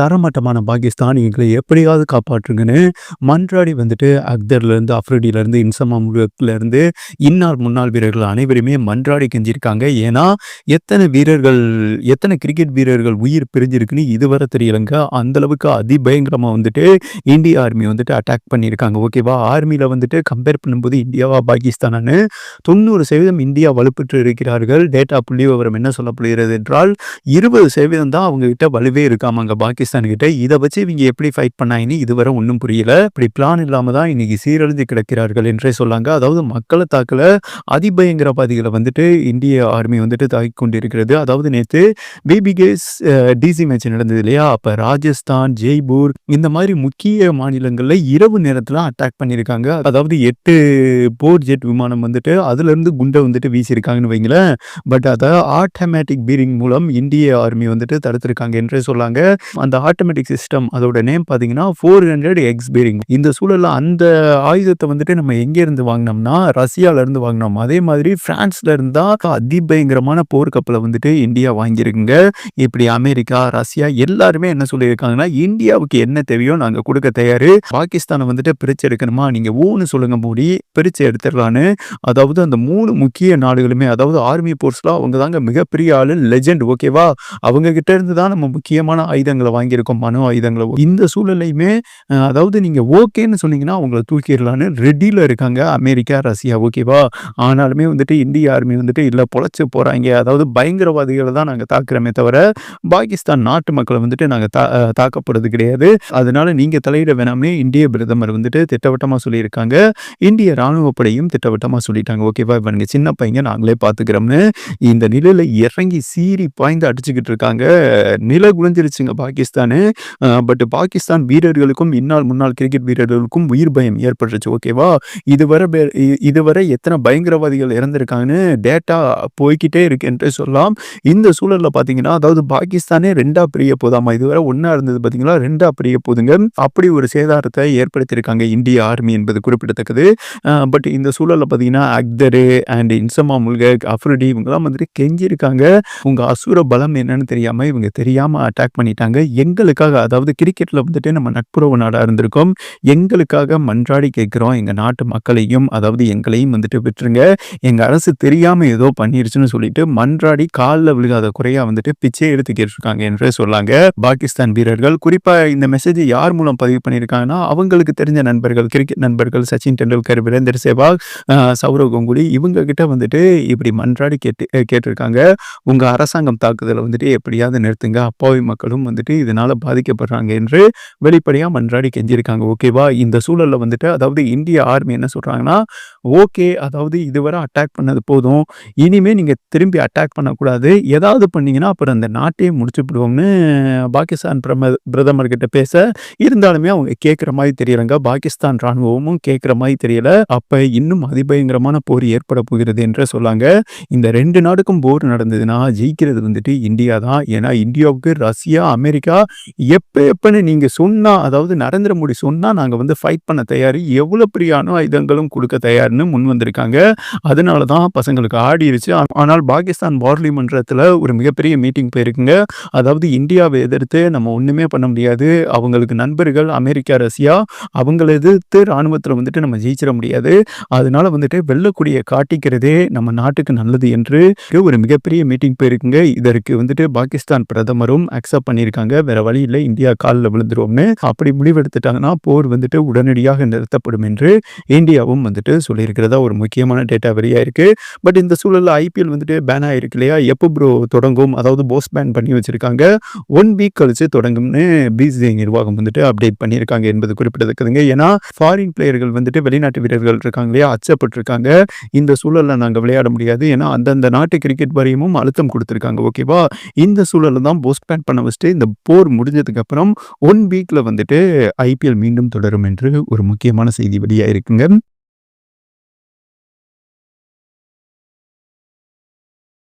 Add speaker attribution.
Speaker 1: தரமட்டமான பாகிஸ்தான் எங்களை எப்படியாவது காப்பாற்றுங்கன்னு மன்றாடி வந்துட்டு அக்தர்லேருந்து அஃப்ரிடியிலேருந்து இன்சமா முழுக்கலேருந்து இன்னார் முன்னாள் வீரர்கள் அனைவருமே மன்றாடி கெஞ்சிருக்காங்க ஏன்னா எத்தனை வீரர்கள் எத்தனை கிரிக்கெட் வீரர்கள் உயிர் பிரிஞ்சிருக்குன்னு இதுவரை தெரியலங்க. அந்த அளவுக்கு அதிபயங்கரமாக வந்துட்டு இந்திய ஆர்மி வந்துட்டு அட்டாக் பண்ணியிருக்காங்க. ஓகேவா ஆர்மியில் வந்துட்டு கம்பேர் பண்ணும்போது இந்தியாவா பாகிஸ்தானான்னு தொண்ணூறு சதவீதம் இந்தியா வலுப்பெற்று இருக்கிறார்கள். டேட்டா புள்ளி விவரம் என்ன சொல்லப்படுகிறது என்றால் இருபது சதவீதம் தான் அவங்ககிட்ட வலுவே இருக்காமாங்க. பாகிஸ்தான் கிட்ட இதை வச்சு இவங்க எப்படி ஃபைட் பண்ணாங்கன்னு இதுவரை ஒன்றும் புரியல. இப்படி பிளான் இல்லாம தான் இன்னைக்கு சீரழிந்து கிடக்கிறார்கள் என்றே சொல்லாங்க. அதாவது மக்களை தாக்கல. அதிபயங்கரவாதிகளை வந்துட்டு இந்திய ஆர்மி வந்துட்டு தாக்கி கொண்டிருக்கிறது. அதாவது நேற்று பிபிகேஸ் டிசி மேட்ச் நடந்தது இல்லையா? அப்போ ராஜஸ்தான் ஜெய்ப்பூர் இந்த மாதிரி முக்கிய மாநிலங்களில் இரவு நேரத்தில் அட்டாக் பண்ணியிருக்காங்க. அதாவது எட்டு போர் ஜெட் விமானம் வந்துட்டு அதுலேருந்து குண்டை வந்துட்டு வீசியிருக்காங்கன்னு வைங்களேன். பட் அதை ஆட்டோமேட்டிக் பீரிங் மூலம் இந்திய ஆர்மி வந்துட்டு தடுத்திருக்காங்க என்றே சொல்லாங்க. அந்த ஆட்டோமேட்டிக் சிஸ்டம் அதோட நேம் பார்த்தீங்கன்னா ஃபோர் ஹண்ட்ரட் எக்ஸ் பீரிங் இந்த சூழலில் அந்த ஆயுதத்தை வந்துட்டு நம்ம எங்கேருந்து வாங்கினோம்னா ரஷ்யால இருந்து வாங்கினோம். அதே மாதிரி பிரான்ஸ்ல இருந்தா அதிபயங்கரமான போர்க்கப்பலை வந்துட்டு இந்தியா வாங்கியிருக்குங்க. இப்படி அமெரிக்கா ரஷ்யா எல்லாருமே என்ன சொல்லியிருக்காங்கன்னா இந்தியாவுக்கு என்ன தேவையோ நாங்கள் கொடுக்க தயார். பாகிஸ்தானை வந்துட்டு பிரிச்சு எடுக்கணுமா? நீங்க ஊன்னு சொல்லுங்க மூடி. பிரிச்சு எடுத்துடலான்னு. அதாவது அந்த மூணு முக்கிய நாடுகளுமே அதாவது ஆர்மி போர்ஸ்லாம் அவங்க தாங்க மிகப்பெரிய ஆளு லெஜெண்ட் ஓகேவா அவங்க கிட்ட இருந்து தான் நம்ம முக்கியமான ஆயுதங்களை வாங்கியிருக்கோம் மன ஆயுதங்களை இந்த சூழலையுமே அதாவது நீங்க ஓகேன்னு சொன்னீங்கன்னா அவங்கள தூக்கிடலான்னு ரெடியில் இருக்காங்க. அமெரிக்கா ரஷ்யா ஓகேவா ஆனாலுமே வந்துட்டு இந்திய ஆர்மி வந்துட்டு இல்லை பொழைச்சி போறாங்க. அதாவது பயங்கரவாதிகளை தான் நாங்கள் தாக்குறோமே தவிர பாகிஸ்தான் நாட்டு மக்களை வந்துட்டு நாங்கள் தா தாக்கப்படுறது கிடையாது. அதனால நீங்க தலையிட வேணாம்னே இந்திய பிரதமர் வந்துட்டு திட்டவட்டமாக சொல்லியிருக்காங்க. இந்திய ராணுவ படையும் திட்டவட்டமாக சொல்லிட்டாங்க ஓகேவா இவனுங்க சின்ன பையங்க நாங்களே பார்த்துக்கிறோம்னு இந்த நிலையில இறங்கி சீறி பாய்ந்து அடிச்சுக்கிட்டு இருக்காங்க. நில குலைஞ்சிருச்சுங்க பாகிஸ்தான். பாகிஸ்தானு. பட் பாகிஸ்தான் வீரர்களுக்கும் இந்நாள் முன்னாள் கிரிக்கெட் வீரர்களுக்கும் உயிர் பயம் ஏற்பட்டுருச்சு ஓகேவா இதுவரை பே- இதுவரை எத்தனை பயங்கரவாதிகள் இறந்திருக்காங்கன்னு டேட்டா போய்கிட்டே இருக்கு என்று சொல்லலாம். இந்த சூழலில் பார்த்தீங்கன்னா அதாவது பாகிஸ்தானே ரெண்டா பிரிய போதாமா? இதுவரை ஒன்றா இருந்தது பார்த்தீங்களா ரெண்டா பிரிய போதுங்க. அப்படி ஒரு சேதாரத்தை ஏற்படுத்தியிருக்காங்க இந்திய ஆர்மி என்பது குறிப்பிடத்தக்கது. பட் இந்த சூழலில் பார்த்தீங்கன்னா அக்தரு அண்ட் இன்சமா முல்கக் அஃப்ரிடி இவங்கெல்லாம் வந்துட்டு கெஞ்சிருக்காங்க. உங்க அசுர பலம் என்னன்னு தெரியாம இவங்க தெரியாம அட்டாக் பண்ணிட்டாங்க. எங்களுக்காக அதாவது கிரிக்கெட்ல வந்துட்டு நம்ம நட்புறவு நாடா இருந்திருக்கோம். எங்களுக்காக மன்றாடி கேட்கிறோம். எங்க நாட்டு மக்களையும் அதாவது எங்களையும் வந்துட்டு விட்டுருங்க. எங்க அரசு தெரியாம ஏதோ பண்ணிருச்சுன்னு சொல்லிட்டு மன்றாடி காலில் விழுகாத குறையா வந்துட்டு பிச்சை எடுத்து கேட்டிருக்காங்க என்றே சொல்லாங்க. பாகிஸ்தான் வீரர்கள் குறிப்பா இந்த மெசேஜ் யார் மூலம் பதிவு பண்ணியிருக்காங்கன்னா அவங்களுக்கு தெரிஞ்ச நண்பர்கள் கிரிக்கெட் நண்பர்கள் சச்சின் டெண்டுல்கர் வீரேந்தர் சேவாக் சௌரவ் கங்குலி இவங்க கிட்ட வந்துட்டு இப்படி மன்றாடி கேட்டு கேட்டிருக்காங்க. உங்க அரசாங்கம் தாக்குதலை வந்துட்டு எப்படியாவது நிறுத்துங்க. அப்பாவி மக்களும் வந்துட்டு இதனால பாதிக்கப்படுறாங்க என்று வெளிப்படையா மன்றாடி கெஞ்சிருக்காங்க ஓகேவா இந்த சூழல்ல வந்துட்டு அதாவது இந்திய ஆர்மி என்ன சொல்றாங்கன்னா ஓகே அதாவது இதுவரை அட்டாக் பண்ணது போதும். இனிமே நீங்க திரும்பி அட்டாக் பண்ணக்கூடாது. ஏதாவது பண்ணீங்கன்னா அப்புறம் அந்த நாட்டையே முடிச்சு விடுவோம்னு பாகிஸ்தான் பிரம பிரதமர் கிட்ட பேச இருந்தாலுமே அவங்க கேட்குற மாதிரி தெரியலங்க. பாகிஸ்தான் ராணுவமும் கேட்குற மாதிரி தெரியல. அப்ப இன்னும் அதிபயங்கரமான போர் ஏற்பட போகிறது என்று சொல்லாங்க. இந்த ரெண்டு நாடுக்கும் போர் நடந்ததுன்னா ஜெயிக்கிறது வந்துட்டு இந்தியா தான். ஏன்னா இந்தியாவுக்கு ரஷ்யா அமெரிக்கா எப்ப எப்பன்னு நீங்க சொன்னா அதாவது நரேந்திர மோடி சொன்னா நாங்க வந்து ஃபைட் பண்ண தயார் எவ்வளவு பெரிய அணு ஆயுதங்களும் கொடுக்க தயார்னு முன் வந்திருக்காங்க. அதனால தான் பசங்களுக்கு ஆடிருச்சு ஆனால் பாகிஸ்தான் பார்லிமெண்ட்ரத்தில் ஒரு மிகப்பெரிய மீட்டிங் போயிருக்குங்க. அதாவது இந்தியாவை எதிர்த்து நம்ம ஒண்ணுமே பண்ண முடியாது. அவங்களுக்கு நண்பர்கள் அமெரிக்கா ரஷ்யா அவங்கள எதிர்த்து ராணுவத்தில் வந்துட்டு நம்ம ஜெயிச்சிட முடியாது. அதனால வந்துட்டு வெள்ளக்கூடிய காட்டிக்கிறதே நம்ம நாட்டுக்கு நல்லது என்று ஒரு மிகப்பெரிய மீட்டிங் போயிருக்குங்க. இதற்கு வந்துட்டு பாகிஸ்தான் பிரதமரும் அக்செப்ட் பண்ணியிருக்காங்க. வேற வழி இல்லை. இந்தியா காலில் விழுந்துருவோம்னு அப்படி முடிவெடுத்துட்டாங்கன்னா போர் வந்துட்டு உடனடியாக நிறுத்தப்படும் என்று இந்தியாவும் வந்துட்டு சொல்லியிருக்கிறதா ஒரு முக்கியமான டேட்டா வரியா இருக்கு. பட் இந்த சூழலில் ஐபிஎல் வந்துட்டு பேன் ஆயிருக்கு இல்லையா? எப்போ ப்ரோ தொடங்கும்? அதாவது போஸ் பேன் பண்ணி வச்சிருக்காங்க. ஒன் வீக் கழிச்சு தொடங்கும்னு பிசிஐ நிர்வாகம் வந்துட்டு அப்டேட் பண்ணியிருக்காங்க என்பது குறிப்பிடத்தக்கதுங்க. ஏன்னா ஃபாரின் பிளேயர்கள் வந்துட்டு வெளிநாட்டு வீரர்கள் இருக்காங்க இல்லையா? அச்சப்பட்டிருக்காங்க. இந்த சூழலில் நாங்கள் விளையாட முடியாது. ஏன்னா அந்தந்த நாட்டு கிரிக்கெட் வாரியமும் அழுத்தம் கொடுத்துருக்காங்க. ஓகேவா இந்த சூழலில் தான் போஸ்ட் பேன் பண்ண வச்சுட்டு இந்த போர் முடிஞ்சதுக்கு அப்புறம் ஒன் வீக்ல வந்துட்டு ஐபிஎல் மீண்டும் தொடரும் என்று ஒரு முக்கியமான செய்தி வெளியாக இருக்குங்க